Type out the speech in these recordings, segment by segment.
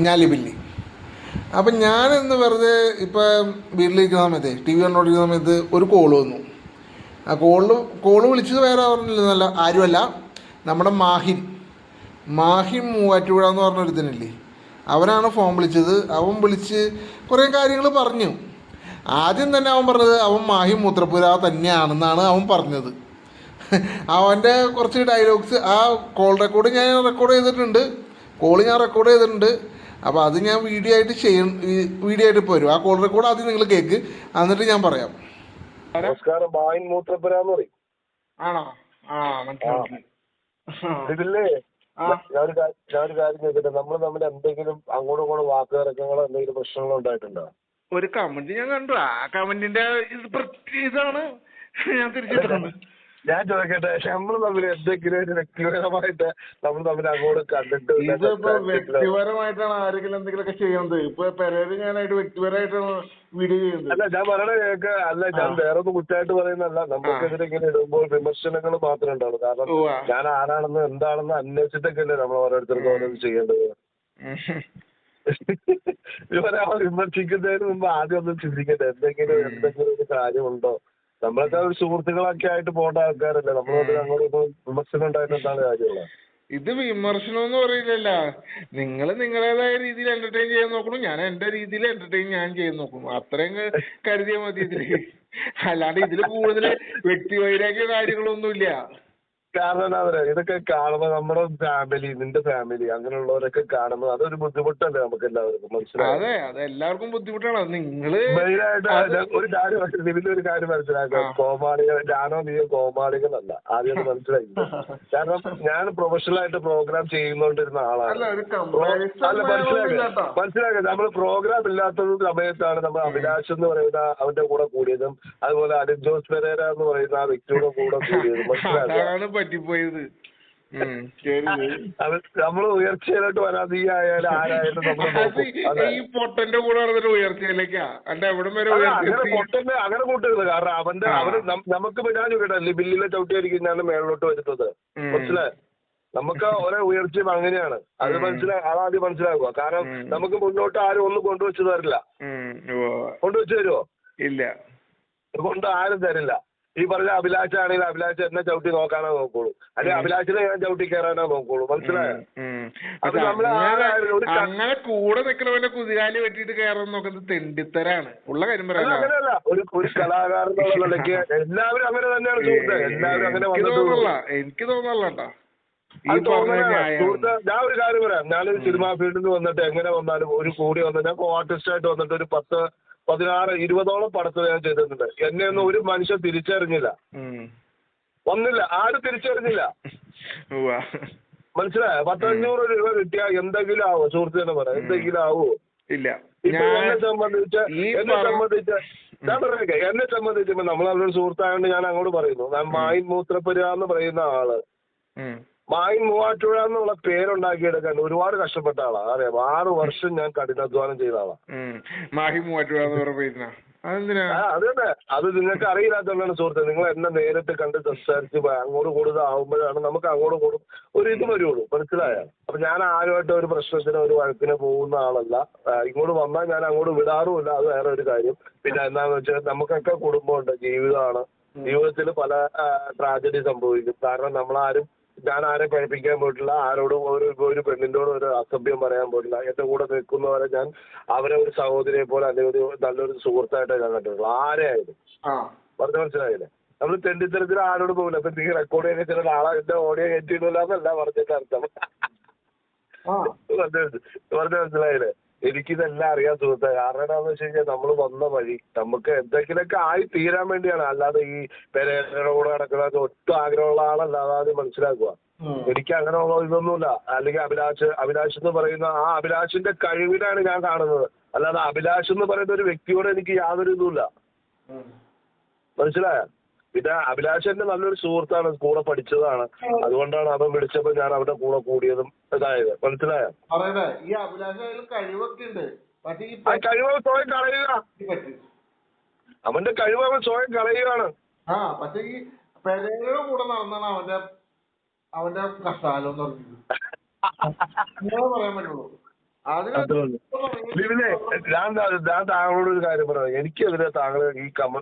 ഞാൻ ലിബില്ലി അപ്പം ഞാനെന്ന് വെറുതെ ഇപ്പം വീട്ടിലിരിക്കുന്ന സമയത്ത് ടി വി കണ്ടോണ്ടിരിക്കുന്ന സമയത്ത് ഒരു കോൾ വന്നു. ആ കോളിൽ കോൾ വിളിച്ചത് വേറെ പറഞ്ഞില്ലെന്നല്ല ആരുമല്ല. നമ്മുടെ മാഹിൻ. മാഹിൻ മൂവാറ്റുപുഴ എന്ന് പറഞ്ഞ ഒരുത്തനില്ലേ. അവനാണ് ഫോൺ വിളിച്ചത്. അവൻ വിളിച്ച് കുറേ കാര്യങ്ങൾ പറഞ്ഞു. ആദ്യം തന്നെ അവൻ പറഞ്ഞത് അവൻ മാഹി മൂത്രപ്പുര തന്നെയാണെന്നാണ് അവൻ പറഞ്ഞത്. അവന്റെ കുറച്ച് ഡയലോഗ്സ് ആ കോൾ റെക്കോർഡ് ഞാൻ റെക്കോർഡ് ചെയ്തിട്ടുണ്ട്. കോൾ ഞാൻ റെക്കോർഡ് ചെയ്തിട്ടുണ്ട്. അപ്പോൾ അത് ഞാൻ വീഡിയോ ആയിട്ട് ചെയ്യ വീഡിയോ ആയിട്ട് പോരും ആ കോൾ റെക്കോർഡ് ആദ്യം നിങ്ങൾ കേക്ക്. എന്നിട്ട് ഞാൻ പറയാം. നമസ്കാരം ബായിൻ മൂത്രപ്പുര എന്ന് പറയും. ആണോ? ആ മനസ്സിലാക്കി ഇതില്ലേ. ഞാനൊരു ഞാനൊരു കാര്യം ചോദിക്കട്ടെ. നമ്മൾ തമ്മിൽ എന്തെങ്കിലും അങ്ങോട്ടും ഇങ്ങോട്ടും വാക്കുതർക്കങ്ങളോ എന്തെങ്കിലും പ്രശ്നങ്ങളോ ഉണ്ടായിട്ടുണ്ടോ? ഒരു കമന്റ് ഞാൻ കണ്ടു. ആ കമന്റിന്റെ ഇതാണ്. ഞാൻ തിരിച്ചിട്ടുണ്ട് ഞാൻ ചോദിക്കട്ടെ നമ്മൾ തമ്മിൽ എന്തെങ്കിലും ഒരു വ്യക്തിപരമായിട്ട് നമ്മൾ തമ്മിൽ അങ്ങോട്ട് കണ്ടിട്ട് ഇല്ല, ഇതിപ്പോ. വ്യക്തിപരമായിട്ടാണ് ആരെങ്കിലും എന്തെങ്കിലുമൊക്കെ ചെയ്യുന്നത്. ഇപ്പൊ പെരേര് ഞാനായിട്ട് വ്യക്തിപരമായിട്ടാണ് വീഡിയോ ചെയ്യുന്നത്. അല്ല ഞാൻ പറയണ കേക്ക് അല്ല ഞാൻ. വേറെ ഒന്നും കുറ്റമായിട്ട് പറയുന്നല്ല നമുക്കെതിരെ ഇങ്ങനെ ഇടുമ്പോൾ വിമർശനങ്ങൾ മാത്രമേ ഉണ്ടാവുള്ളൂ. കാരണം. ഞാൻ ആരാണെന്ന് എന്താണെന്ന് അന്വേഷിച്ചിട്ടൊക്കെയല്ലേ നമ്മൾ ഓരോരുത്തർക്കും ഓരോന്ന് ചെയ്യേണ്ടത്. ഇവരാ വിമർശിക്കുന്നതിന് മുമ്പ് ആദ്യം ഒന്ന് ചിന്തിക്കട്ടെ എന്തെങ്കിലും എന്തെങ്കിലും ഒരു കാര്യമുണ്ടോ? നമ്മളൊക്കെ ഒരു സുഹൃത്തുക്കളൊക്കെ ആയിട്ട് പോകേണ്ട ആൾക്കാരല്ലേ? നമ്മളോട് അങ്ങോട്ടും ഇങ്ങോട്ടും വിമർശനം ഉണ്ടായിട്ട് എന്താണ് കാര്യമുള്ളത്? ഇത് വിമർശനം എന്ന് പറയില്ലല്ല. നിങ്ങൾ നിങ്ങളേതായ രീതിയിൽ എന്റർടൈൻ ചെയ്യാൻ നോക്കണം. ഞാൻ എന്റെ രീതിയിൽ എന്റർടൈൻ ഞാൻ ചെയ്യാൻ നോക്കണം അത്രയും കരുതിയാൽ മതി ഇതിൽ. അല്ലാണ്ട് ഇതിൽ കൂടുതൽ വ്യക്തിവൈരാഗ്യ കാര്യങ്ങളൊന്നുമില്ല. കാരണം എന്താ ഇതൊക്കെ കാണുമ്പോൾ നമ്മുടെ ഫാമിലി നിന്റെ ഫാമിലി അങ്ങനെയുള്ളവരൊക്കെ കാണുമ്പോൾ അതൊരു ബുദ്ധിമുട്ടല്ലേ നമുക്ക് എല്ലാവർക്കും അതെ അത് എല്ലാവർക്കും ബുദ്ധിമുട്ടാണ്. അത് നിങ്ങൾ മെയിനായിട്ട് ഒരു കാര്യം നിവിന്റെ ഒരു കാര്യം മനസ്സിലാക്കാം. കോമാളികൾ ഞാനോ നീയോ കോമാളികളല്ല. ആദ്യം അത് മനസ്സിലാക്കി കാരണം ഞാൻ പ്രൊഫഷണൽ ആയിട്ട് പ്രോഗ്രാം ചെയ്യുന്നോണ്ടിരുന്ന ആളാണ്. അല്ല മനസ്സിലാക്കുക മനസ്സിലാക്കുക നമ്മൾ പ്രോഗ്രാം ഇല്ലാത്ത സമയത്താണ് നമ്മൾ അഭിലാഷ് എന്ന് പറയുന്ന അവന്റെ കൂടെ കൂടിയതും അതുപോലെ അനിൽ ജോസ് പെരേര എന്ന് പറയുന്ന ആ വ്യക്തിയുടെ കൂടെ കൂടിയതും. മനസ്സിലാക്കുക അതാണ് പറ്റിപ്പോയത്. നമ്മൾ ഉയർച്ചയിലോട്ട് വരാതെ ഈ ആയാലും ആരായാലും ഈ പൊട്ടന്റെ കൂടെ നടന്നിട്ട് ഉയർച്ചയിലേക്കാ. അല്ല എവിടം വരെ പൊട്ടന്റെ അങ്ങനെ കൂട്ടരുത് കാരണം അവന്റെ. അവർ നമുക്ക് വിടാൻ ചോദിക്കട്ടെ ബില്ലിലെ ചവിട്ടിയായിരിക്കും മേളിലോട്ട് വരുന്നത്. മനസ്സിലായി? നമുക്ക് ഓരോ ഉയർച്ചയും അങ്ങനെയാണ്. അത് മനസ്സിലാ അതാദ്യം മനസ്സിലാക്കുക. കാരണം നമുക്ക് മുന്നോട്ട് ആരും ഒന്നും കൊണ്ടുവച്ച് തരില്ല. കൊണ്ടുവച്ച് തരുമോ ഇല്ല. കൊണ്ട് ആരും തരില്ല. ഈ പറഞ്ഞ അഭിലാഷാണെങ്കിൽ അഭിലാഷ് എന്നെ ചവിട്ടി നോക്കാനേ നോക്കുള്ളൂ. അല്ലെ. അഭിലാഷിനെ ഞാൻ ചവിട്ടി കയറാനേ നോക്കുള്ളൂ. മനസ്സിലായോ. അപ്പൊ നമ്മൾ അങ്ങനെ ഒരു ക- അങ്ങനെ കൂടെ നിക്കണവന്റെ കുതികാലി വെട്ടിയിട്ട് കയറാൻ നോക്കുന്നത് തെണ്ടിത്തരാണ്. ഉള്ള കാര്യം അല്ല, പറയാം അങ്ങനെയല്ല. ഒരു ഒരു കലാകാരൻ എന്നുള്ള നിലയ്ക്ക് എല്ലാവരും അങ്ങനെ തന്നെയാണ് എല്ലാവരും അങ്ങനെ എനിക്ക് വന്നിട്ട് തോന്നല്ല എനിക്ക് ഞാൻ ഒരു കാര്യം പറയാം. ഞാനൊരു സിനിമാ ഫീൽഡിൽ നിന്ന് വന്നിട്ട് എങ്ങനെ വന്നാലും ഒരു കൂടി വന്ന് ഞാൻ ആർട്ടിസ്റ്റ് ആയിട്ട് വന്നിട്ട് ഒരു പത്ത് പതിനാറ് ഇരുപതോളം പടത്തിൽ ഞാൻ ചെയ്തിട്ടുണ്ട്. എന്നെ ഒന്നും ഒരു മനുഷ്യൻ തിരിച്ചറിഞ്ഞില്ല. ഒന്നില്ല ആരും തിരിച്ചറിഞ്ഞില്ല. മനസ്സിലായ? പത്തഞ്ഞൂറ് രൂപ കിട്ടിയാ എന്തെങ്കിലും ആവോ? സുഹൃത്ത് തന്നെ പറയാം. എന്തെങ്കിലും ആവോ? ഇല്ല. എന്നെ സംബന്ധിച്ച് എന്നെ സംബന്ധിച്ച് ഞാൻ പറയാം എന്നെ സംബന്ധിച്ച് നമ്മൾ അവരുടെ സുഹൃത്തായതുകൊണ്ട് ഞാൻ അങ്ങോട്ട് പറയുന്നു. ഞാൻ മായിൻ മൂത്രപ്പുര എന്ന് പറയുന്ന ആൾ. മായിൻ മൂവാറ്റുപുഴ എന്നുള്ള പേരുണ്ടാക്കിയെടുക്കാൻ ഒരുപാട് കഷ്ടപ്പെട്ട ആളാ. അറിയാം ആറ് വർഷം ഞാൻ കഠിനാധ്വാനം ചെയ്ത ആളാ. ഉം. മാഹി മൂവാറ്റുപുഴ എന്ന് പറഞ്ഞ അത് അത് നിങ്ങൾക്ക് അറിയില്ലാത്തതുകൊണ്ടാണ് സുഹൃത്തെ നിങ്ങൾ എന്നെ നേരിട്ട് കണ്ട് സംസാരിച്ച് അങ്ങോട്ട് കൂടുതൽ ആവുമ്പോഴാണ് നമുക്ക് അങ്ങോട്ട് കൂടും ഒരു ഇത് വരുള്ളൂ. മനസ്സിലായോ? അപ്പൊ ഞാൻ ആരുമായിട്ട് ഒരു പ്രശ്നത്തിന് ഒരു വഴക്കിന് പോകുന്ന ആളല്ല. ഇങ്ങോട്ട് വന്നാൽ ഞാൻ അങ്ങോട്ട് വിടാറുമില്ല. അത് വേറെ ഒരു കാര്യം. പിന്നെ എന്താന്ന് വെച്ചാൽ നമുക്കൊക്കെ കുടുംബമുണ്ട്. ജീവിതമാണ്. ജീവിതത്തിൽ പല ട്രാജഡി സംഭവിക്കും. കാരണം നമ്മളാരും ഞാൻ ആരെ പഠിപ്പിക്കാൻ പോയിട്ടില്ല ആരോടും ഒരു ഒരു പെണ്ണിന്റോടും ഒരു അസഭ്യം പറയാൻ പോയിട്ടില്ല. എന്റെ കൂടെ നിൽക്കുന്നവരെ ഞാൻ അവരെ ഒരു സഹോദരിയെ പോലെ അല്ലെങ്കിൽ ഒരു നല്ലൊരു സുഹൃത്തായിട്ടേ ഞാൻ കണ്ടിട്ടുള്ളൂ ആരെ ആയാലും ആ. പറഞ്ഞു മനസ്സിലായില്ലേ? നമ്മൾ തെണ്ടിത്തരത്തിൽ ആരോട് പോകില്ല അപ്പൊ നീ റെക്കോർഡ് ചെയ്യുന്ന ചില ആളെ എന്റെ ഓഡിയോ കയറ്റിയിട്ടില്ല എന്നല്ല പറഞ്ഞിട്ട് അർത്ഥം. പറഞ്ഞു മനസ്സിലായില്ലേ? എനിക്കിതെല്ലാം അറിയാൻ സുഹൃത്തെ. കാരണം എന്താണെന്ന് വെച്ച് കഴിഞ്ഞാൽ നമ്മൾ വന്ന വഴി നമുക്ക് എന്തെങ്കിലുമൊക്കെ ആയി തീരാൻ വേണ്ടിയാണ്. അല്ലാതെ ഈ പെരേരയുടെ കൂടെ നടക്കുന്ന ഒട്ടും ആഗ്രഹമുള്ള ആളല്ല. അതാദ്യം മനസ്സിലാക്കുക. എനിക്ക് അങ്ങനെ ഉള്ള ഇതൊന്നുമില്ല. അല്ലെങ്കിൽ അഭിലാഷ് അഭിലാഷ് എന്ന് പറയുന്ന ആ അഭിലാഷിന്റെ കഴിവിനാണ് ഞാൻ കാണുന്നത്. അല്ലാതെ അഭിലാഷ് എന്ന് പറയുന്ന ഒരു വ്യക്തിയോട് എനിക്ക് യാതൊരു ഇതുമില്ല. മനസ്സിലായ? പിന്നെ അഭിലാഷ് എന്റെ നല്ലൊരു സുഹൃത്താണ് കൂടെ പഠിച്ചതാണ്. അതുകൊണ്ടാണ് അവൻ വിളിച്ചപ്പോ ഞാൻ അവന്റെ കൂടെ കൂടിയതും ഇതായത്. മനസ്സിലായോ? ഈ കഴിവൊക്കെ ഉണ്ട്. കഴിവ് സ്വയം കളയുക. അവന്റെ കഴിവ് അവൻ സ്വയം കളയുകയാണ്. ആ പക്ഷെ ഈ പെരേരയുടെ കൂടെ നടന്നാണ് അവന്റെ അവന്റെ കഷ്ടാലം എന്ന് പറഞ്ഞത് പറയാൻ പറ്റുള്ളൂ. ലിവിനെ ഞാൻ താങ്കളോട് ഒരു കാര്യം പറയാം. എനിക്കെതിരെ താങ്കൾ ഈ കമ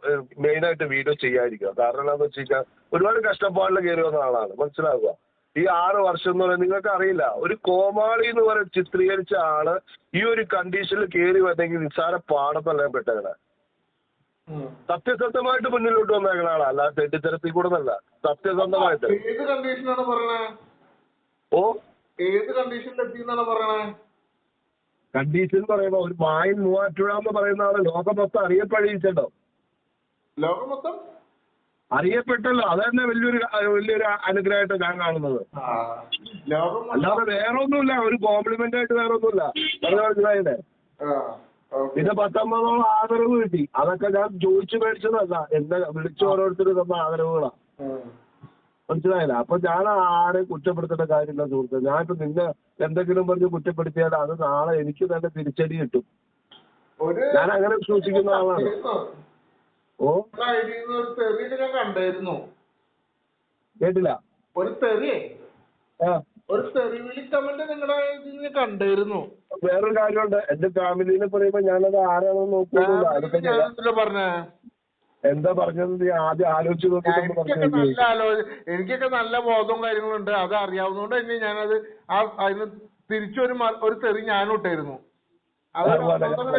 മെയിൻ ആയിട്ട് വീഡിയോ ചെയ്യാതിരിക്കുക. കാരണം എന്താണെന്ന് വെച്ച് കഴിഞ്ഞാൽ ഒരുപാട് കഷ്ടപ്പാടിൽ കയറി വന്ന ആളാണ്. മനസ്സിലാകുക ഈ ആറ് വർഷം എന്ന് പറയുന്നത് നിങ്ങൾക്ക് അറിയില്ല. ഒരു കോമാളി എന്ന് പറയുന്ന ചിത്രീകരിച്ച ആൾ ഈ ഒരു കണ്ടീഷനിൽ കയറി വന്നെങ്കിൽ നിസ്സാര പാടത്തല്ല ഉം. സത്യസന്ധമായിട്ട് മുന്നിലോട്ട് വന്നേക്കണ ആളാണ് അല്ല തെറ്റിദ്ധരത്തിൽ കൂടെ നല്ല സത്യസന്ധമായിട്ട് ഓ? ഏത് കണ്ടീഷനിലെത്തി എത്തിയെന്നാണ് പറയണേ? കണ്ടീഷൻ പറയുമ്പോ ഒരു വായിൽ മൂവാറ്റുഴ എന്ന് പറയുന്ന ആൾ ലോകം മൊത്തം അറിയപ്പെടിയിച്ചല്ലോ ലോകം മൊത്തം അറിയപ്പെട്ടല്ലോ. അത് തന്നെ വലിയൊരു വലിയൊരു അനുഗ്രഹമായിട്ട് ഞാൻ കാണുന്നത്. അല്ലാതെ വേറെ ഒന്നുമില്ല ഒരു കോംപ്ലിമെന്റ് ആയിട്ട് വേറെ ഒന്നുമില്ല മനസ്സിലായില്ലേ. പിന്നെ പത്തൊമ്പതോളം ആദരവ് കിട്ടി. അതൊക്കെ ഞാൻ ചോദിച്ചു മേടിച്ചതല്ല. എന്നെ വിളിച്ച ഓരോരുത്തർ തന്ന ആദരവുകളാ. മനസ്സിലായില്ല? അപ്പൊ ഞാൻ ആരെ കുറ്റപ്പെടുത്തേണ്ട കാര്യമില്ല സുഹൃത്തെ. ഞാൻ ഇപ്പൊ നിന്നെ എന്തെങ്കിലും പറഞ്ഞ് കുറ്റപ്പെടുത്തിയാൽ അത് നാളെ എനിക്ക് തന്നെ തിരിച്ചടി കിട്ടും. ഞാൻ അങ്ങനെ വിശ്വസിക്കുന്ന ആളാണ്. ഓ? കണ്ടായിരുന്നു. കേട്ടില്ല? ഒരു തെറിയേ? ഒരു തെറി വിളി കമന്റ് നിങ്ങളുടെ കണ്ടായിരുന്നു. വേറൊരു കാര്യമുണ്ട്. എന്റെ ഫാമിലിനെ പറയുമ്പോ ഞാനത് ആരാണെന്ന് നോക്കുന്നില്ല പറഞ്ഞേ? എന്താ പറഞ്ഞത്? നീ ആദ്യം ആലോചിച്ച് നോക്കിയിട്ട് എനിക്കൊക്കെ പറഞ്ഞു നല്ല ആലോചന എനിക്കൊക്കെ നല്ല ബോധവും കാര്യങ്ങളുണ്ട്. അത് അറിയാവുന്നതുകൊണ്ട് തന്നെ ഞാനത് ആ അതിന് തിരിച്ചൊരു മ- ഒരു തെറി ഞാനും ഇട്ടായിരുന്നു അത്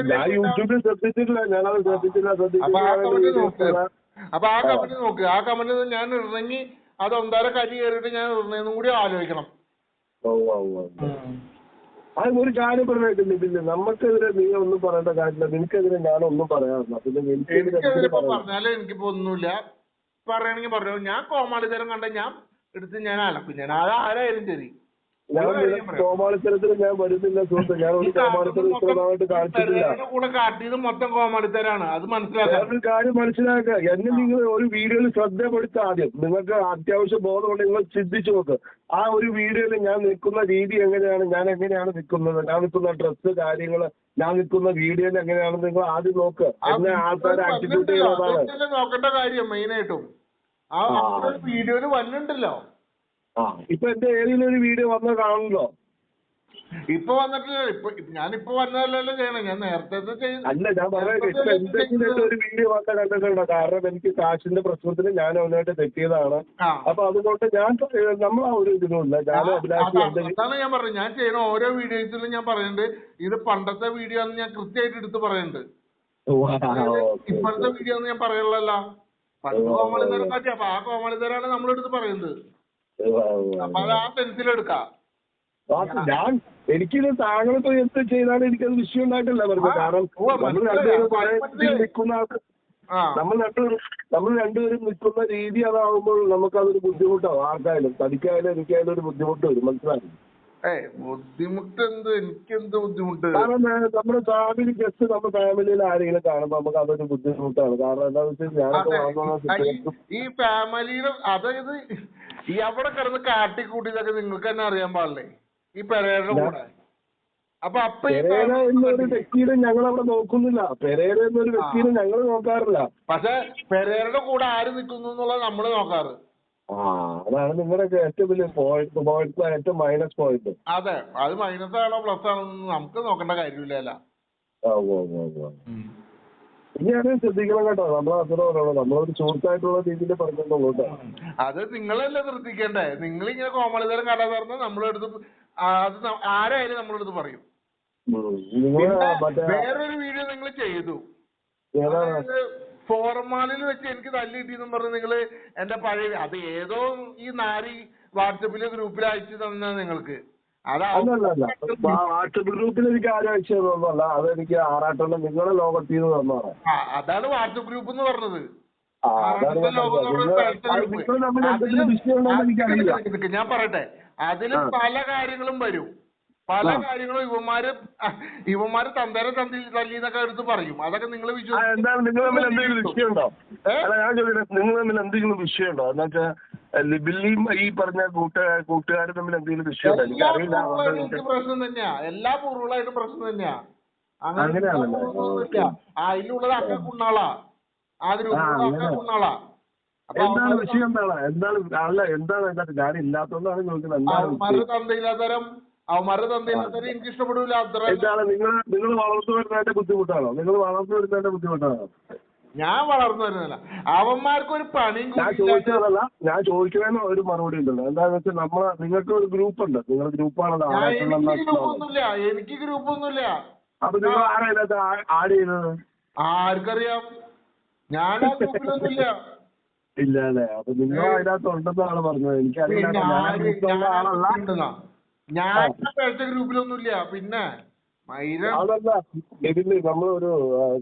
ഞാൻ യൂട്യൂബിൽ ശ്രദ്ധിച്ചിട്ടില്ല. ഞാനത് ശ്രദ്ധിച്ചില്ല അപ്പൊ ആ കമന്റ് നോക്ക്. ശ്രദ്ധിച്ചില്ല അപ്പൊ ആ കമന്റ് നോക്ക്. ആ കമന്റ് ഞാൻ ഇറങ്ങി അത് ഒന്നര കരി കയറിയിട്ട് ഞാൻ ഇറങ്ങുന്നതും കൂടി ആലോചിക്കണം. ഓ ഓ ഓ അത് ഒരു കാര്യം പറഞ്ഞിട്ടില്ല പിന്നെ നമുക്കെതിരെ നീ ഒന്നും പറയേണ്ട കാര്യമില്ല. നിനക്കെതിരെ ഞാനൊന്നും പറയാറില്ല. പിന്നെ എനിക്കെതിരെ പറഞ്ഞാലും എനിക്കിപ്പോ ഒന്നുമില്ല. പറയണെങ്കിൽ പറഞ്ഞു ഞാൻ കോമാളിതരം കണ്ട ഞാൻ എടുത്ത് ഞാൻ അലക്കും. ഞാൻ അത് ആരായാലും ശരി. ഞാൻ ഒരു കോമാളിത്തരത്തിന് ഞാൻ വരുന്നില്ല സുഹൃത്ത്. ഞാൻ ഒരു കോമാളിത്തരം മൊത്തം കാണിച്ചിട്ടില്ല. പെരേരയുടെ കൂടെ കാട്ടിയത് മൊത്തം കോമാളിത്തരാണ്. അത് മനസ്സിലാക്കാം. വേറൊരു കാര്യം മനസ്സിലാക്കുക. എന്നെ നിങ്ങൾ ഒരു വീഡിയോയിൽ ശ്രദ്ധപ്പെടുത്ത ആദ്യം. നിങ്ങൾക്ക് അത്യാവശ്യ ബോധമുണ്ട് നിങ്ങൾ ചിന്തിച്ചു നോക്ക്. ആ ഒരു വീഡിയോയിൽ ഞാൻ നിൽക്കുന്ന രീതി എങ്ങനെയാണ്? ഞാൻ എങ്ങനെയാണ് നിൽക്കുന്നത്? ഞാൻ നിൽക്കുന്ന ഡ്രസ്സ് കാര്യങ്ങൾ ഞാൻ നിൽക്കുന്ന വീഡിയോയിൽ എങ്ങനെയാണെന്ന് നിങ്ങൾ ആദ്യം നോക്ക്. എന്നെ ആൾക്കാരെ ആറ്റിറ്റ്യൂഡ് ചെയ്യുന്നതാണ് നോക്കേണ്ട കാര്യം മെയിൻ ആയിട്ടും. ആ. വീഡിയോയിൽ വന്നിട്ടുണ്ടല്ലോ. ആ. ഇപ്പൊ എന്റെ ഏരിയയിൽ ഒരു വീഡിയോ വന്നത് കാണുമല്ലോ ഇപ്പൊ വന്നിട്ടില്ല ഇപ്പൊ ഞാനിപ്പോ വന്നതല്ലല്ലോ ചെയ്യണേ ഞാൻ നേരത്തെ ചെയ്യുന്ന അല്ല ഞാൻ പറയാം ഇപ്പൊ എന്തെങ്കിലും ഒരു വീഡിയോ വന്ന കണ്ടിട്ടുണ്ടോ? കാരണം എനിക്ക് കാശിന്റെ പ്രശ്നത്തിന് ഞാൻ അവനായിട്ട് തെറ്റിയതാണ്. അപ്പൊ അതുകൊണ്ട് ഞാൻ നമ്മൾ ആ ഒരു ഇതിനുമില്ല ഞാൻ അഭിലാഷി അതാണ് ഞാൻ പറഞ്ഞത്. ഞാൻ ചെയ്യുന്ന ഓരോ വീഡിയോസിലും ഞാൻ പറയുന്നുണ്ട് ഇത് പണ്ടത്തെ വീഡിയോ ആണ് ഞാൻ കൃത്യമായിട്ട് എടുത്ത് പറയുന്നുണ്ട്. ഇപ്പോഴത്തെ വീഡിയോ എന്ന് ഞാൻ പറയണല്ലോ പണ്ട് കോമളിതരം കാട്ടി അപ്പൊ ആ കോമളിതരാണ് നമ്മളെടുത്ത് പറയുന്നത്. ഞാൻ എനിക്കിത് താങ്കളിപ്പോ എന്ത് ചെയ്താലും എനിക്കത് വിഷയം ഉണ്ടായിട്ടില്ല വെറുതെ. കാരണം നമ്മൾ. രണ്ടുപേരും നിൽക്കുന്ന ആൾക്ക് നമ്മൾ രണ്ടുപേരും നമ്മൾ രണ്ടുപേരും നിൽക്കുന്ന രീതി അതാവുമ്പോൾ നമുക്കതൊരു ബുദ്ധിമുട്ടാവും. ആർക്കായാലും തനിക്കായാലും എനിക്കായാലും ഒരു ബുദ്ധിമുട്ട് വരും. മനസ്സിലായി? ഏ ബുദ്ധിമുട്ട് എന്ത് എനിക്കെന്ത് ബുദ്ധിമുട്ട്? കാരണം നമ്മുടെ ഫാമിലി ജസ്റ്റ് നമ്മുടെ ഫാമിലിയിൽ ആരെങ്കിലും കാണുമ്പോൾ നമുക്ക് അതൊരു ബുദ്ധിമുട്ടാണ്. കാരണം എന്താണെന്ന് വെച്ചാൽ ഞാനൊക്കെ വളർന്ന ഈ- ഫാമിലിയുടെ അതായത് ഈ അവിടെ കിടന്ന് കാട്ടിക്കൂട്ടിയതൊക്കെ നിങ്ങൾക്ക് തന്നെ അറിയാൻ പാടില്ലേ? ഈ പെരയുടെ കൂടെ. അപ്പൊ അപ്പൊ പെരേര എന്നൊരു വ്യക്തിയെ ഞങ്ങൾ അവിടെ നോക്കുന്നില്ല. പെരേര എന്നൊരു വ്യക്തിയെ ഞങ്ങൾ നോക്കാറില്ല. പക്ഷെ പെരേരുടെ കൂടെ ആര് നിൽക്കുന്നു എന്നുള്ളത് നമ്മൾ നോക്കാറ്. ആ അതാണ് നിങ്ങളുടെ ഏറ്റവും വലിയ പോയിന്റ് പോയിന്റ് ഏറ്റവും മൈനസ് പോയിന്റ് അതെ അത് മൈനസ് ആണോ പ്ലസ് ആണോ നമുക്ക് നോക്കേണ്ട കാര്യമില്ല ശ്രദ്ധിക്കണം കേട്ടോ നമ്മൾ അത്ര പറയണം നമ്മളൊരു സുഹൃത്തായിട്ടുള്ള രീതിയിൽ കേട്ടോ. അത് നിങ്ങളല്ലേ ശ്രദ്ധിക്കണ്ടേ? നിങ്ങൾ ഇങ്ങനെ കോമളിതരം പറഞ്ഞാൽ നമ്മളെടുത്ത് അത് ആരായാലും നമ്മളെടുത്ത് പറയും. വേറൊരു വീഡിയോ നിങ്ങൾ ചെയ്തു. ഫോർമാലിൽ വെച്ച് എനിക്ക് തല്ല് കിട്ടിയെന്നും പറഞ്ഞ് നിങ്ങൾ എന്റെ പഴയ അത് ഏതോ ഈ നാരി വാട്സപ്പിലെ ഗ്രൂപ്പിൽ അയച്ചു തന്ന നിങ്ങൾക്ക്. വാട്സപ്പ് ഗ്രൂപ്പിൽ എനിക്ക് ആരും അയച്ചു തന്നതല്ല അതെനിക്ക് ആറാട്ടെണ്ണം നിങ്ങളെ ലോകത്തിൽ നിന്ന് തന്നതാണ്. അതാണ് വാട്സപ്പ് ഗ്രൂപ്പ് എന്ന് പറഞ്ഞത്. ഞാൻ പറയട്ടെ. അതിൽ പല കാര്യങ്ങളും വരും. പല. കാര്യങ്ങളും ഇവന്മാര് ഇവന്മാര് തന്തേരെ തന്തി തല്ലിന്നൊക്കെ എടുത്ത് പറയും. അതൊക്കെ നിങ്ങൾ എന്താണ്? നിങ്ങൾ തമ്മിൽ എന്തെങ്കിലും വിഷയമുണ്ടോ? അല്ല ഞാൻ ചോദിക്കട്ടെ നിങ്ങൾ തമ്മിൽ എന്തെങ്കിലും വിഷയമുണ്ടോ? എന്ന് വെച്ചാൽ ലിബിലിയും ഈ പറഞ്ഞ കൂട്ടുകാർ കൂട്ടുകാരും തമ്മിൽ എന്തെങ്കിലും വിഷയമുണ്ടോ? എനിക്ക് എല്ലാ അറിയില്ല പ്രശ്നം തന്നെയാ. എല്ലാ പൂർവങ്ങളായിട്ടും പ്രശ്നം തന്നെയാ. അങ്ങനെ അങ്ങനെയാണല്ലേ? അതിലുള്ളത് അക്ക കുണ്ണാളാ. ആ ഗ്രൂപ്പിലുള്ള അക്ക അങ്ങനെ. കുണ്ണാളാ. എന്താണ് വിഷയം എന്താണ്? എന്താണ് അല്ല എന്താണ് അതിനകത്ത്? ഞാൻ ഇല്ലാത്തതുകൊണ്ടാണ് ചോദിക്കുന്നത് എന്താണ് തന്തയില്ലാത്തരം അവന്മാരുടെ തന്തയില്ലാത്തവരെ എനിക്ക് ഇഷ്ടപ്പെടില്ല എന്താണ് നിങ്ങൾ നിങ്ങൾ വളർന്നു വരുന്നതിന്റെ ബുദ്ധിമുട്ടാണോ? നിങ്ങൾ വളർന്നു വരുന്നതിന്റെ ബുദ്ധിമുട്ടാണോ? ഞാൻ വളർന്നു വരുന്നില്ല അവന്മാർക്ക് ഒരു പണിയും ഞാൻ ചോദിച്ചതല്ല ഞാൻ ചോദിക്കുന്നതിന് ഒരു മറുപടി ഉണ്ടല്ലോ. എന്താന്ന് വെച്ചാൽ നമ്മളെ നിങ്ങൾക്ക് ഒരു ഗ്രൂപ്പ് ഉണ്ട് നിങ്ങളെ ഗ്രൂപ്പാണല്ലോ ആറായിട്ടുള്ള എനിക്ക് ഗ്രൂപ്പ് ഒന്നുമില്ല എനിക്ക് ഗ്രൂപ്പൊന്നുമില്ല അപ്പൊ നിങ്ങൾ ആരാ ഇതിനകത്ത് ആഡ് ചെയ്യുന്നത്? ആർക്കറിയാം? ഞാൻ ഗ്രൂപ്പിലൊന്നുമില്ല. ഇല്ല അല്ലേ? അപ്പൊ നിങ്ങൾ അതിനകത്ത് ഉണ്ടെന്നാണ് പറഞ്ഞത്. എനിക്ക് പിന്നെ ഞാൻ ആളല്ല? ഞാൻ ഗ്രൂപ്പിലൊന്നുമില്ല. പിന്നെ അതല്ല നമ്മളൊരു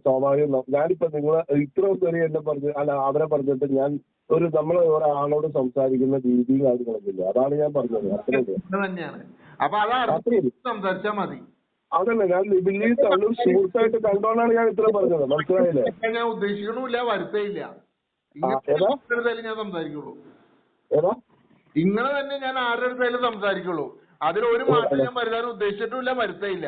സ്വാഭാവികം ഞാനിപ്പോ നിങ്ങളെ ഇത്രയും പേര് എന്നെ പറഞ്ഞ് അല്ല അവരെ പറഞ്ഞിട്ട് ഞാൻ ഒരു നമ്മളെ ഒരാളോട് സംസാരിക്കുന്ന രീതിയും കാര്യങ്ങളൊക്കെ ഇല്ല? അതാണ് ഞാൻ പറഞ്ഞത്. അത്രയും ഉള്ളൂ. ഇത് തന്നെയാണ്. അപ്പൊ അത് അത്രേ സംസാരിച്ചാ മതി. അതല്ല ഞാൻ ലിബിലി തള്ളു സുഹൃത്തായിട്ട് കണ്ടോണ്ടാണ് ഞാൻ ഇത്ര പറഞ്ഞത്. മനസ്സിലായില്ലേ? ഞാൻ ഉദ്ദേശിക്കണില്ല വരുത്തേയില്ല. ഞാൻ സംസാരിക്കുള്ളൂ. ഏതാ? ഇങ്ങനെ തന്നെ ഞാൻ ആരുടെ അടുത്തായാലും സംസാരിക്കുള്ളൂ. അതിൽ ഒരു മാറ്റം ഞാൻ വരുത്താൻ ഉദ്ദേശിച്ചിട്ടില്ല വരുത്തയില്ല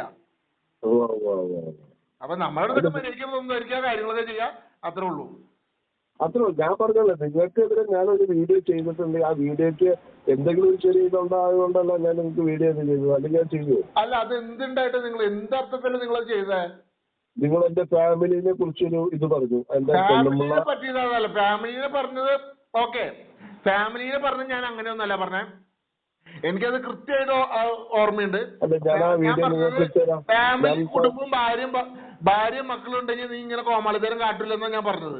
അപ്പൊ നമ്മുടെ അടുത്ത് മര്യാദയ്ക്ക് സംസാരിക്കുക കാര്യങ്ങളൊക്കെ ചെയ്യാം. അത്രേ ഉള്ളൂ. അത്രേ. ഞാൻ പറഞ്ഞല്ലോ നിങ്ങൾക്കെതിരെ ഞാനൊരു വീഡിയോ ചെയ്തിട്ടുണ്ട്. ആ വീഡിയോക്ക് എന്തെങ്കിലും ഒരു ചെറിയ ഇതുണ്ടായതുകൊണ്ടല്ല ഞാൻ നിങ്ങൾക്ക് വീഡിയോ ചെയ്തു ചെയ്തത്. അല്ലെങ്കിൽ ഞാൻ ചെയ്യുമോ അല്ല അത് എന്തുണ്ടായിട്ട് നിങ്ങൾ എന്തർത്ഥത്തിൽ നിങ്ങൾ ചെയ്തേ? നിങ്ങൾ എന്റെ ഫാമിലിനെ കുറിച്ചൊരു ഇത് പറഞ്ഞു. എന്റെ ഫാമിലിനെ പെണ്ണുമ്പിള്ള ഫാമിലിനെ പറഞ്ഞത് ഓക്കെ. ഫാമിലിനെ പറഞ്ഞത് ഞാൻ അങ്ങനെ ഒന്നല്ല പറഞ്ഞേ. എനിക്കത് കൃത്യമായിട്ട് ഓർമ്മയുണ്ട്. ഫാമിലി കുടുംബം ഭാര്യയും ഭാര്യയും മക്കളും ഉണ്ടെങ്കിൽ നീ ഇങ്ങനെ കോമാളിത്തരം കാട്ടില്ലെന്നാണ് ഞാൻ പറഞ്ഞത്.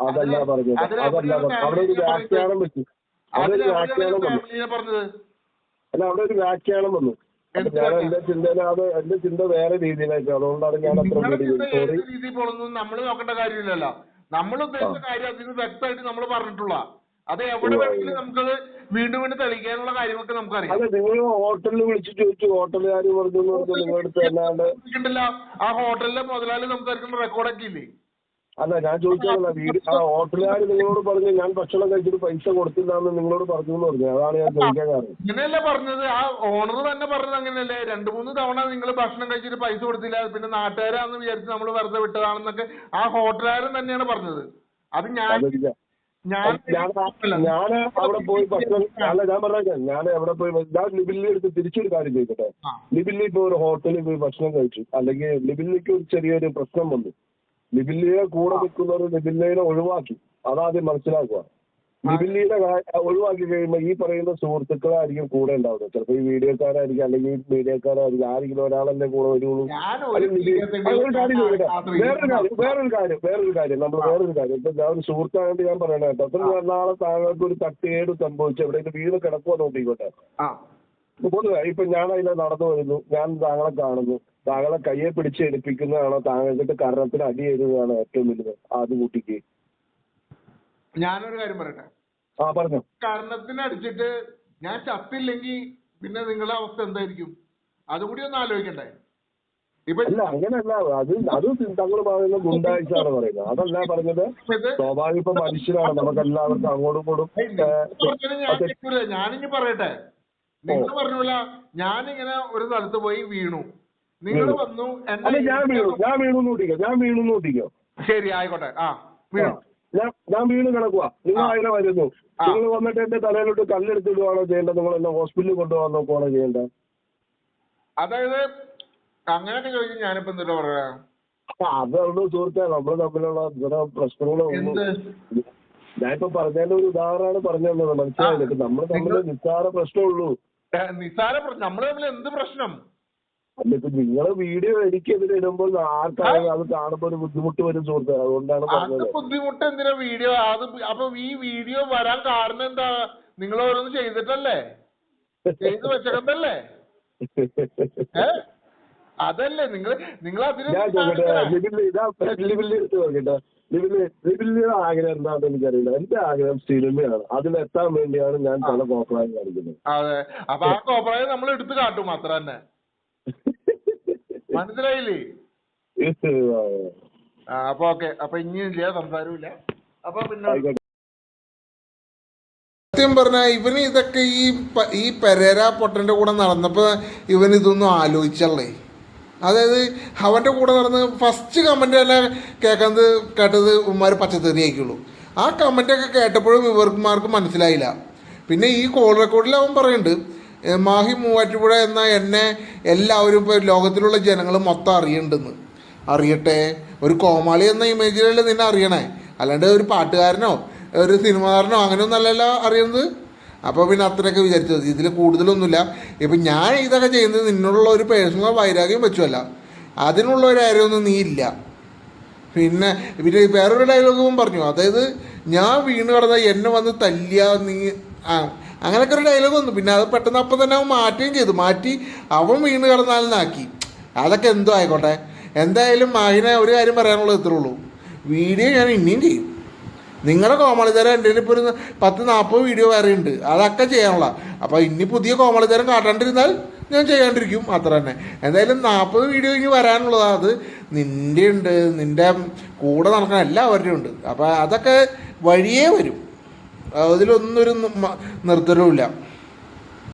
അല്ല അവിടെ ഒരു വ്യാഖ്യാനം വന്നു. ഞാൻ എന്റെ ചിന്തയിൽ അത് എന്റെ ചിന്ത വേറെ അതുകൊണ്ടാണ് ഞാൻ അത്ര രീതിയിൽ നമ്മൾ നോക്കേണ്ട കാര്യമില്ലല്ലോ. നമ്മൾ ഉദ്ദേശിച്ച കാര്യം അതിന് വ്യക്തമായിട്ട് നമ്മൾ പറഞ്ഞിട്ടുള്ള അത് എവിടെ വേണമെങ്കിലും നമുക്കത് വീണ്ടും വീണ്ടും തെളിയിക്കാനുള്ള കാര്യമൊക്കെ നമുക്കറിയാം. അല്ല നിങ്ങൾ ഹോട്ടലിൽ വിളിച്ച് ചോദിച്ചു. ഹോട്ടലുകാർ പറഞ്ഞു എന്ന് പറഞ്ഞു നിങ്ങളുടെ അടുത്ത് അല്ലാണ്ട്. ആ ഹോട്ടലിലെ മുതലാളി സംസാരിക്കുന്ന റെക്കോർഡൊക്കെ ഇല്ലേ? അല്ല ഞാൻ ചോദിച്ചതല്ല. വീട് ആ ഹോട്ടലുകാർ നിങ്ങളോട് പറഞ്ഞു ഞാൻ ഭക്ഷണം കഴിച്ചിട്ട് പൈസ കൊടുത്തില്ല എന്ന് നിങ്ങളോട് പറഞ്ഞു എന്ന് പറഞ്ഞു. അതാണ് ഞാൻ ചോദിക്കാൻ കാരണം. ഇങ്ങനെയല്ല പറഞ്ഞത്. ആ ഓണർ തന്നെ പറഞ്ഞത് അങ്ങനെയല്ലേ? രണ്ടു മൂന്ന് തവണ നിങ്ങൾ ഭക്ഷണം കഴിച്ചിട്ട് പൈസ കൊടുത്തില്ല. പിന്നെ നാട്ടുകാരാന്ന് വിചാരിച്ച് നമ്മൾ വെറുതെ വിട്ടതാണെന്നൊക്കെ ആ ഹോട്ടലുകാരൻ തന്നെയാണ് പറഞ്ഞത്. അത് ഞാൻ അതെനിക്ക് ഞാൻ ഞാൻ അവിടെ പോയി ഭക്ഷണം അല്ല ഞാൻ പറഞ്ഞേക്കാം ഞാൻ എവിടെ പോയി ഞാൻ ലിബിലിനെ എടുത്ത് തിരിച്ചൊരു കാര്യം ആ. ലിബിലി ഇപ്പൊ ഒരു ഹോട്ടലിൽ പോയി ഭക്ഷണം കഴിച്ചു. അല്ലെങ്കിൽ ലിബിലിക്ക് ഒരു ചെറിയൊരു പ്രശ്നം വന്നു. ലിബിലിയെ കൂടെ നിൽക്കുന്നവർ ലിബിലിനെ ഒഴിവാക്കി. അതാദ്യം മനസ്സിലാക്കുക. ലിബിലിനെ ഒഴിവാക്കി കഴിയുമ്പോൾ ഈ പറയുന്ന സുഹൃത്തുക്കളായിരിക്കും കൂടെ ഉണ്ടാവുന്നത്. ചിലപ്പോൾ ഈ വീഡിയോക്കാരായിരിക്കും അല്ലെങ്കിൽ ഈ മീഡിയക്കാരായിരിക്കും. ആരെങ്കിലും ഒരാളല്ലേ കൂടെ വരുള്ളൂ. വേറൊരു കാര്യം വേറൊരു കാര്യം വേറൊരു കാര്യം നമ്മൾ വേറൊരു കാര്യം. ഇപ്പൊ ഞാൻ ഒരു സുഹൃത്തായോണ്ട് ഞാൻ പറയണ കേട്ടോ. അപ്പൊ ഞാൻ നാളെ താങ്കൾക്ക് ഒരു തട്ടുകേട് സംഭവിച്ചു എവിടെയെങ്കിലും വീട് കിടക്കുക നോക്കിക്കോട്ടെ. പൊതുവെ ഇപ്പൊ ഞാൻ അതിലെ നടന്നു വരുന്നു. ഞാൻ താങ്കളെ കാണുന്നു. താങ്കളെ കയ്യെ പിടിച്ച് എടുപ്പിക്കുന്നതാണോ താങ്കൾക്ക് കരണത്തിന് അടി ചെയ്യുന്നതാണോ ഏറ്റവും വലുത്? ആദ്യ കുട്ടിക്ക്. ഞാനൊരു കാര്യം പറയട്ടെ? ആ പറഞ്ഞു. കർണത്തിന് അടിച്ചിട്ട് ഞാൻ ചത്തില്ലെങ്കിൽ പിന്നെ നിങ്ങളുടെ അവസ്ഥ എന്തായിരിക്കും? അതുകൂടി ഒന്ന് ആലോചിക്കണ്ടേ? അല്ല അങ്ങനെയല്ല. അത് അത് താങ്കൾ പറയുന്നത് ഗുണ്ടാഴ്ചയാണ് പറയുന്നത്. അതല്ല പറഞ്ഞത്. സ്വാഭാവിക ഇപ്പൊ മനുഷ്യരാണ്. നമുക്ക് എല്ലാവർക്കും അങ്ങോട്ടും ഇങ്ങോട്ടും. ഞാനിനി പറയട്ടെ. നിങ്ങൾ പറഞ്ഞൂല ഞാനിങ്ങനെ ഒരു സ്ഥലത്ത് പോയി വീണു. നിങ്ങൾ വന്നു. എന്നെ ഞാൻ വീണു. ഞാൻ വീണു ഞാൻ വീണു ശരി ആയിക്കോട്ടെ. ആ വീണു. ഞാൻ ഞാൻ വീണ് കിടക്കുക നിങ്ങൾ. അതിനെ വരുന്നു. നിങ്ങൾ വന്നിട്ട് എന്റെ തലയിലോട്ട് കല്ലെടുത്തിടുവാണോ ചെയ്യേണ്ടത്? നിങ്ങൾ എന്നെ ഹോസ്പിറ്റലിൽ കൊണ്ടുപോകാൻ നോക്കുവാണോ ചെയ്യേണ്ടത്? അതായത് അങ്ങനെയൊക്കെ ചോദിച്ചാൽ ഞാനിപ്പോ എന്താ പറയാ? അതുകൊണ്ട് സുഹൃത്തെ. നമ്മൾ തമ്മിലുള്ള ഇങ്ങനെ പ്രശ്നങ്ങളൊന്നും ഞാനിപ്പോ പറഞ്ഞതിന്റെ ഒരു ഉദാഹരണമാണ് പറഞ്ഞു തന്നത്. മനസ്സിലായില്ലേ നമ്മൾ തമ്മിൽ നിസ്സാര പ്രശ്നമുള്ളൂ നിസ്സാര നമ്മൾ തമ്മിൽ എന്ത് പ്രശ്നം? അല്ല ഇപ്പൊ നിങ്ങൾ വീഡിയോ എനിക്കെതിരെ ഇടുമ്പോൾ ആർക്കാണ് അത് കാണുമ്പോ ഒരു ബുദ്ധിമുട്ട് വരും സുഹൃത്തെ അതുകൊണ്ടാണ് അത് പറഞ്ഞത് ബുദ്ധിമുട്ട് എന്തിനാ വീഡിയോ അത് അപ്പൊ ഈ വീഡിയോ വരാൻ കാരണം എന്താ? നിങ്ങൾ ഓരോന്ന് ചെയ്തിട്ടല്ലേ? ചെയ്ത് വെച്ചിട്ടല്ലേ ഏ? അതല്ലേ നിങ്ങൾ നിങ്ങൾ അതിന് ഞാൻ ചോദിക്കട്ടെ ലിബിലി ഇതാ ലിബിലി എടുത്ത് നോക്കട്ടെ. ലിബിലി ലിബിലിയുടെ ആഗ്രഹം എന്താണെന്ന് എനിക്കറിയില്ല. എന്റെ ആഗ്രഹം സിനിമയാണ്. അതിലെത്താൻ വേണ്ടിയാണ് ഞാൻ പല കോപ്രായം കാണിക്കുന്നത്. അതെ. അപ്പൊ ആ കോപ്രായം നമ്മൾ എടുത്തു കാട്ടും അത്ര തന്നെ. മനസ്സിലായില്ലേ? ആ, അപ്പൊ ഓക്കെ. അപ്പൊ ഇനിയില്ല സംസാരമില്ല അപ്പൊ പിന്നെ സത്യം പറഞ്ഞാൽ ഇവന് ഇതൊക്കെ ഈ ഈ പെരേര പൊട്ടന്റെ കൂടെ നടന്നപ്പോൾ ഇവൻ ഇതൊന്നും ആലോചിച്ചല്ലേ? അതായത് അവന്റെ കൂടെ നടന്ന് ഫസ്റ്റ് കമന്റ് അല്ല കേൾക്കുന്നത് കേട്ടത് ഉമ്മാർ പച്ചത്തെറി ആയിക്കുള്ളൂ ആ കമന്റൊക്കെ കേട്ടപ്പോഴും ഇവർമാർക്ക് മനസ്സിലായില്ല. പിന്നെ ഈ കോൾ റെക്കോർഡിൽ അവൻ പറയുന്നുണ്ട് മാഹി മൂവാറ്റുപുഴ എന്ന എന്നെ എല്ലാവരും ഇപ്പോൾ ലോകത്തിലുള്ള ജനങ്ങൾ മൊത്തം അറിയണ്ടെന്ന്. അറിയട്ടെ ഒരു കോമാളി എന്ന ഇമേജിലല്ലേ നിന്നെ അറിയണേ? അല്ലാണ്ട് ഒരു പാട്ടുകാരനോ ഒരു സിനിമകാരനോ അങ്ങനെയൊന്നും അല്ലല്ലോ അറിയുന്നത്. അപ്പോൾ പിന്നെ അത്രയൊക്കെ വിചാരിച്ചത്. ഇതിൽ കൂടുതലൊന്നുമില്ല. ഇപ്പം ഞാൻ ഇതൊക്കെ ചെയ്യുന്നത് നിന്നുള്ള ഒരു പേഴ്സണൽ വൈരാഗ്യം വെച്ചുമല്ല. അതിനുള്ള ഒരു കാര്യമൊന്നും നീ ഇല്ല. പിന്നെ പിന്നെ വേറൊരു ഡയലോഗും പറഞ്ഞു. അതായത് ഞാൻ വീണ് കിടന്ന എന്നെ വന്ന് തല്ലിയ നീ ആ അങ്ങനെയൊക്കെ ഒരു ഡയലോഗ് വന്നു. പിന്നെ അത് പെട്ടെന്ന് അപ്പം തന്നെ അവൻ മാറ്റുകയും ചെയ്തു. മാറ്റി അവൻ വീണ് കിടന്നാലെന്നാക്കി അതൊക്കെ എന്തോ ആയിക്കോട്ടെ. എന്തായാലും മാഹിനെ ഒരു കാര്യം പറയാനുള്ളത് ഇത്രേ ഉള്ളൂ വീഡിയോ ഞാൻ ഇനിയും ചെയ്യും. നിങ്ങളുടെ കോമളിതരം എന്റെ ഇപ്പോൾ ഒരു പത്ത് നാൽപ്പത് വീഡിയോ വേറെ ഉണ്ട്. അതൊക്കെ ചെയ്യാനുള്ള. അപ്പോൾ ഇനി പുതിയ കോമളിതരം കാട്ടാണ്ടിരുന്നാൽ ഞാൻ ചെയ്യാണ്ടിരിക്കും. അത്ര തന്നെ. എന്തായാലും നാൽപ്പത് വീഡിയോ ഇനി വരാനുള്ളതാണ് അത്. നിന്റെ ഉണ്ട്. നിന്റെ കൂടെ നടക്കുന്ന എല്ലാവരുടെയും ഉണ്ട്. അപ്പോൾ അതൊക്കെ വഴിയേ വരും. അതിലൊന്നും ഒരു നിർത്തലുമില്ല.